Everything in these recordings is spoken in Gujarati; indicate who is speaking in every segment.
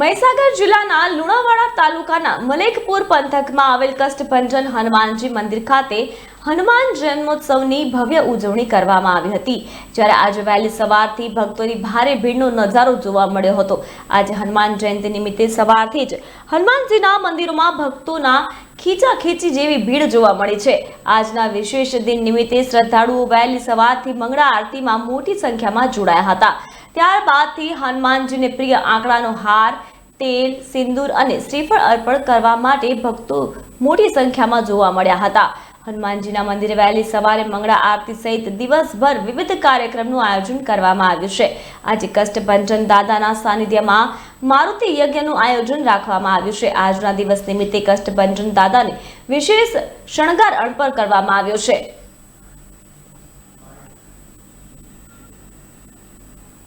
Speaker 1: મહીસાગર જિલ્લાના લુણાવાડા તાલુકાના મલેકપુર પંથકમાં આવેલ કષ્ટભંજન હનુમાનજી મંદિર ખાતે હનુમાન જન્મોત્સવની ભવ્ય ઉજવણી કરવામાં આવી હતી. જ્યારે આજે વહેલી સવારથી ભક્તોની ભારે ભીડનો નજારો જોવા મળ્યો હતો. આજે હનુમાન જયંતિ નિમિત્તે સવારથી જ હનુમાનજીના મંદિરોમાં ભક્તોના ખીચાખીચી જેવી ભીડ જોવા મળી છે. આજના વિશેષ દિન નિમિત્તે શ્રદ્ધાળુઓ વહેલી સવારથી મંગળા આરતીમાં મોટી સંખ્યામાં જોડાયા હતા. ત્યારબાદથી હનુમાનજીને પ્રિય આંકડાનો હાર, તેલ, સિંદૂર અને શ્રીફળ અર્પણ કરવા માટે ભક્તો મોટી સંખ્યામાં જોવા મળ્યા હતા. હનુમાનજીના મંદિરે વહેલી સવારે મંગળા આરતી સહિત દિવસભર વિવિધ કાર્યક્રમનું આયોજન કરવામાં આવ્યું છે. આજે કષ્ટભંજન દાદાના સાનિધ્યમાં મારુતિ યજ્ઞનું આયોજન રાખવામાં આવ્યું છે. આજના દિવસ નિમિત્તે કષ્ટભંજન દાદાને વિશેષ શણગાર અર્પણ કરવામાં આવ્યો છે.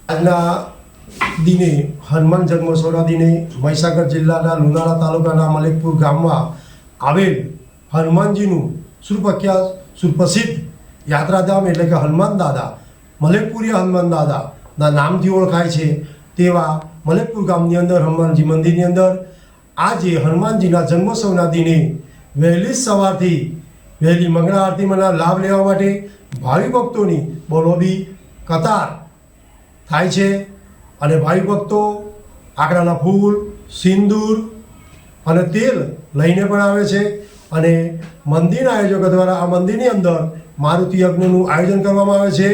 Speaker 2: આજના દિને હનુમાન જન્મોત્સવના દિને મહીસાગર જિલ્લાના લુણાળા તાલુકાના મલેકપુર ગામમાં આવેલ હનુમાનજીનું સુપ્રખ્યાત સુપ્રસિદ્ધ યાત્રાધામ એટલે કે હનુમાન દાદા મલેકપુરી હનુમાન દાદાના નામથી ઓળખાય છે તેવા મલેકપુર ગામની અંદર હનુમાનજી મંદિરની અંદર આજે હનુમાનજીના જન્મોત્સવના દિને વહેલી સવારથી વહેલી મંગળા આરતીમાંના લાભ લેવા માટે ભાવિ ભક્તોની બોલોબી કતાર થાય છે અને ભાઈ ભક્તો આકડાના ફૂલ, સિંદૂર અને તેલ લઈને પણ આવે છે અને મંદિરના આયોજકો દ્વારા આ મંદિરની અંદર મારુતિ યજ્ઞનું આયોજન કરવામાં આવે છે.